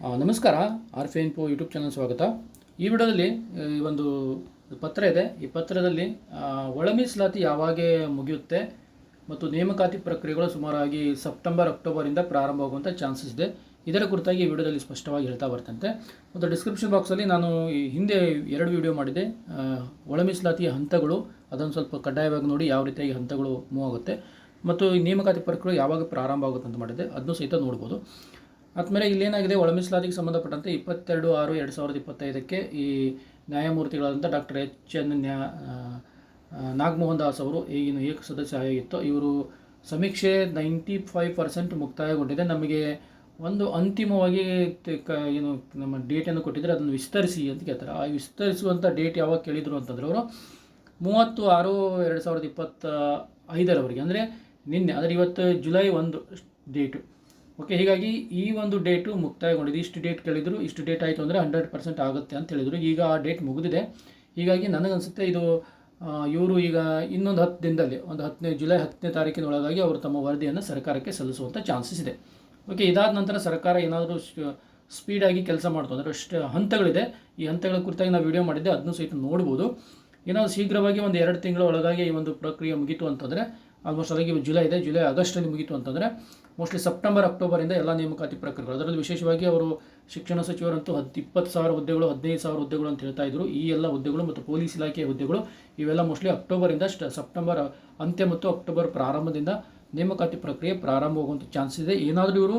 ನಮಸ್ಕಾರ. ಆರ್ ಫಿ info YouTube channel ಸ್ವಾಗತ. ಈ ವಿಡಿಯೋದಲ್ಲಿ ಈ ಒಂದು ಪತ್ರ ಇದೆ. ಈ ಪತ್ರದಲ್ಲಿ ಒಳ ಮೀಸಲಾತಿ ಯಾವಾಗ ಮುಗಿಯುತ್ತೆ ಮತ್ತು ನೇಮಕಾತಿ ಪ್ರಕ್ರಿಯೆಗಳು ಸುಮಾರಾಗಿ ಸೆಪ್ಟೆಂಬರ್ ಅಕ್ಟೋಬರಿಂದ ಪ್ರಾರಂಭವಾಗುವಂಥ ಚಾನ್ಸಸ್ ಇದೆ. ಇದರ ಕುರಿತಾಗಿ ಈ ವಿಡಿಯೋದಲ್ಲಿ ಸ್ಪಷ್ಟವಾಗಿ ಹೇಳ್ತಾ ಬರ್ತಂತೆ. ಮತ್ತು ಡಿಸ್ಕ್ರಿಪ್ಷನ್ ಬಾಕ್ಸಲ್ಲಿ ನಾನು ಈ ಹಿಂದೆ ಎರಡು ವಿಡಿಯೋ ಮಾಡಿದೆ. ಒಳ ಮೀಸಲಾತಿಯ ಹಂತಗಳು, ಅದನ್ನು ಸ್ವಲ್ಪ ಕಡ್ಡಾಯವಾಗಿ ನೋಡಿ ಯಾವ ರೀತಿಯಾಗಿ ಹಂತಗಳು ಮೂವ್ ಆಗುತ್ತೆ. ಮತ್ತು ನೇಮಕಾತಿ ಪ್ರಕ್ರಿಯೆ ಯಾವಾಗ ಪ್ರಾರಂಭ ಆಗುತ್ತೆ ಅಂತ ಮಾಡಿದೆ ಅದನ್ನು ಸಹಿತ ನೋಡ್ಬೋದು. ಆದಮೇಲೆ ಇಲ್ಲೇನಾಗಿದೆ? ಏನಾಗಿದೆ ಮೀಸಲಾತಿಗೆ ಸಂಬಂಧಪಟ್ಟಂತೆ ಇಪ್ಪತ್ತೆರಡು ಆರು ಎರಡು ಸಾವಿರದ ಇಪ್ಪತ್ತೈದಕ್ಕೆ ಈ ನ್ಯಾಯಮೂರ್ತಿಗಳಾದಂಥ ಡಾಕ್ಟರ್ ಎಚ್ ಎನ್ ನ್ಯಾ ನಾಗಮೋಹನ್ ದಾಸ್ ಅವರು ಈಗಿನ ಏಕ ಸದಸ್ಯ ಆಗಿತ್ತು. ಇವರು ಸಮೀಕ್ಷೆ ನೈಂಟಿ ಫೈವ್ ಪರ್ಸೆಂಟ್ ಮುಕ್ತಾಯಗೊಂಡಿದೆ. ನಮಗೆ ಒಂದು ಅಂತಿಮವಾಗಿ ಏನು ನಮ್ಮ ಡೇಟನ್ನು ಕೊಟ್ಟಿದ್ದರೆ ಅದನ್ನು ವಿಸ್ತರಿಸಿ ಅಂತ ಕೇಳ್ತಾರೆ. ಆ ವಿಸ್ತರಿಸುವಂಥ ಡೇಟ್ ಯಾವಾಗ ಕೇಳಿದರು ಅಂತಂದ್ರೆ ಅವರು ಮೂವತ್ತು ಆರು ಎರಡು ಸಾವಿರದ ಇಪ್ಪತ್ತ ಐದರವರೆಗೆ ಅಂದರೆ ನಿನ್ನೆ, ಅಂದರೆ ಇವತ್ತು ಜುಲೈ ಒಂದು ಡೇಟು. ಓಕೆ ಹೀಗಾಗಿ ಈ ಒಂದು ಡೇಟು ಮುಕ್ತಾಯಗೊಂಡಿದೆ. ಇಷ್ಟು ಡೇಟ್ ಕೇಳಿದ್ರು, ಇಷ್ಟು ಡೇಟ್ ಆಯಿತು ಅಂದರೆ ಹಂಡ್ರೆಡ್ ಪರ್ಸೆಂಟ್ ಆಗುತ್ತೆ ಅಂತ ಹೇಳಿದರು. ಈಗ ಆ ಡೇಟ್ ಮುಗಿದಿದೆ. ಹೀಗಾಗಿ ನನಗನ್ಸುತ್ತೆ ಇದು ಇವರು ಈಗ ಇನ್ನೊಂದು ಹತ್ತು ದಿನದಲ್ಲಿ, ಒಂದು ಹತ್ತನೇ, ಜುಲೈ ಹತ್ತನೇ ತಾರೀಕಿನೊಳಗಾಗಿ ಅವರು ತಮ್ಮ ವರದಿಯನ್ನು ಸರ್ಕಾರಕ್ಕೆ ಸಲ್ಲಿಸುವಂಥ ಚಾನ್ಸಸ್ ಇದೆ. ಓಕೆ ಇದಾದ ನಂತರ ಸರ್ಕಾರ ಏನಾದರೂ ಸ್ಪೀಡಾಗಿ ಕೆಲಸ ಮಾಡ್ತು ಅಂದರೆ ಅಷ್ಟು ಹಂತಗಳಿದೆ. ಈ ಹಂತಗಳ ಕುರಿತಾಗಿ ನಾವು ವಿಡಿಯೋ ಮಾಡಿದ್ದೆ ಅದನ್ನು ಸಹಿತ ನೋಡ್ಬೋದು. ಏನಾದರೂ ಶೀಘ್ರವಾಗಿ ಒಂದು ಎರಡು ತಿಂಗಳ ಒಳಗಾಗಿ ಈ ಒಂದು ಪ್ರಕ್ರಿಯೆ ಮುಗೀತು ಅಂತಂದರೆ ಆಲ್ಮೋಸ್ಟ್ ಅಲ್ಲಿಗೆ ಜುಲೈ ಇದೆ. ಜುಲೈ ಆಗಸ್ಟಲ್ಲಿ ಮುಗೀತು ಅಂತಂದರೆ ಮೋಸ್ಟ್ಲಿ ಸೆಪ್ಟೆಂಬರ್ ಅಕ್ಟೋಬರಿಂದ ಎಲ್ಲ ನೇಮಕಾತಿ ಪ್ರಕ್ರಿಯೆಗಳು. ಅದರಲ್ಲಿ ವಿಶೇಷವಾಗಿ ಅವರು ಶಿಕ್ಷಣ ಸಚಿವರಂತೂ ಹತ್ತು ಇಪ್ಪತ್ತು ಸಾವಿರ ಹುದ್ದೆಗಳು, ಹದಿನೈದು ಸಾವಿರ ಹುದ್ದೆಗಳು ಅಂತ ಹೇಳ್ತಾ ಇದ್ರು. ಈ ಎಲ್ಲ ಹುದ್ದೆಗಳು ಮತ್ತು ಪೊಲೀಸ್ ಇಲಾಖೆಯ ಹುದ್ದೆಗಳು, ಇವೆಲ್ಲ ಮೋಸ್ಟ್ಲಿ ಅಕ್ಟೋಬರಿಂದ ಸೆಪ್ಟೆಂಬರ್ ಅಂತ್ಯ ಮತ್ತು ಅಕ್ಟೋಬರ್ ಪ್ರಾರಂಭದಿಂದ ನೇಮಕಾತಿ ಪ್ರಕ್ರಿಯೆ ಪ್ರಾರಂಭವಾಗುವಂಥ ಚಾನ್ಸ್ ಇದೆ. ಏನಾದರೂ ಇವರು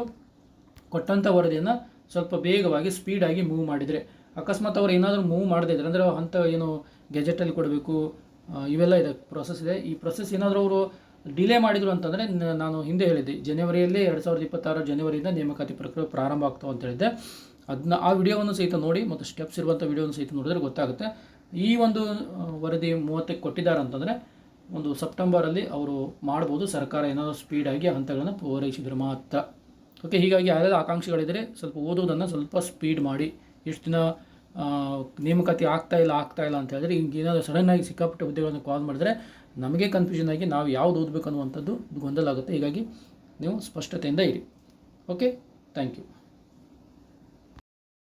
ಕೊಟ್ಟಂಥ ವರದಿಯನ್ನು ಸ್ವಲ್ಪ ಬೇಗವಾಗಿ ಸ್ಪೀಡಾಗಿ ಮೂವ್ ಮಾಡಿದರೆ, ಅಕಸ್ಮಾತ್ ಅವ್ರು ಏನಾದರೂ ಮೂವ್ ಮಾಡದೇ ಇದ್ದರೆ ಅಂದರೆ ಅಂಥ ಏನು ಗೆಜೆಟಲ್ಲಿ ಕೊಡಬೇಕು ಇವೆಲ್ಲ ಇದೆ ಪ್ರೊಸೆಸ್ ಇದೆ. ಈ ಪ್ರೊಸೆಸ್ ಏನಾದರೂ ಅವರು ಡಿಲೇ ಮಾಡಿದ್ರು ಅಂತಂದರೆ ನಾನು ಹಿಂದೆ ಹೇಳಿದ್ದೆ, ಜನವರಿಯಲ್ಲಿ ಎರಡು ಸಾವಿರದ ಇಪ್ಪತ್ತಾರು ಜನವರಿಯಿಂದ ನೇಮಕಾತಿ ಪ್ರಕ್ರಿಯೆ ಪ್ರಾರಂಭ ಆಗ್ತಾವೆ ಅಂತ ಹೇಳಿದ್ದೆ. ಅದನ್ನ ಆ ವಿಡಿಯೋವನ್ನು ಸಹಿತ ನೋಡಿ, ಮತ್ತು ಸ್ಟೆಪ್ಸ್ ಇರುವಂಥ ವಿಡಿಯೋವನ್ನು ಸಹಿತ ನೋಡಿದ್ರೆ ಗೊತ್ತಾಗುತ್ತೆ. ಈ ಒಂದು ವರದಿ ಮೂವತ್ತಕ್ಕೆ ಕೊಟ್ಟಿದ್ದಾರೆ ಅಂತಂದರೆ, ಒಂದು ಸೆಪ್ಟೆಂಬರಲ್ಲಿ ಅವರು ಮಾಡ್ಬೋದು, ಸರ್ಕಾರ ಏನಾದರೂ ಸ್ಪೀಡಾಗಿ ಹಂತಗಳನ್ನು ಪೂರೈಸಿದ್ರೆ ಮಾತ್ರ. ಓಕೆ, ಹೀಗಾಗಿ ಯಾರೆಲ್ಲ ಆಕಾಂಕ್ಷಿಗಳಿದ್ದರೆ ಸ್ವಲ್ಪ ಓದೋದನ್ನು ಸ್ವಲ್ಪ ಸ್ಪೀಡ್ ಮಾಡಿ. ಇಷ್ಟು ದಿನ ನೇಮಕಾತಿ ಆಗ್ತಾ ಇಲ್ಲ ಆಗ್ತಾ ಇಲ್ಲ ಅಂತ ಹೇಳಿದ್ರೆ ಹಿಂಗೆ ಏನಾದರೂ ಸಡನ್ನಾಗಿ ಸಿಕ್ಕಾಪಟ್ಟೆ ಹುದ್ದೆಗಳನ್ನು ಕಾಲ್ ಮಾಡಿದ್ರೆ ನಮಗೆ ಕನ್ಫ್ಯೂಷನ್ ಆಗಿ ನಾವು ಯಾವ್ದು ಓದಬೇಕು ಅನ್ನುವಂಥದ್ದು ಗೊಂದಲ ಆಗುತ್ತೆ. ಹೀಗಾಗಿ ನೀವು ಸ್ಪಷ್ಟತೆಯಿಂದ ಇರಿ. Okay thank you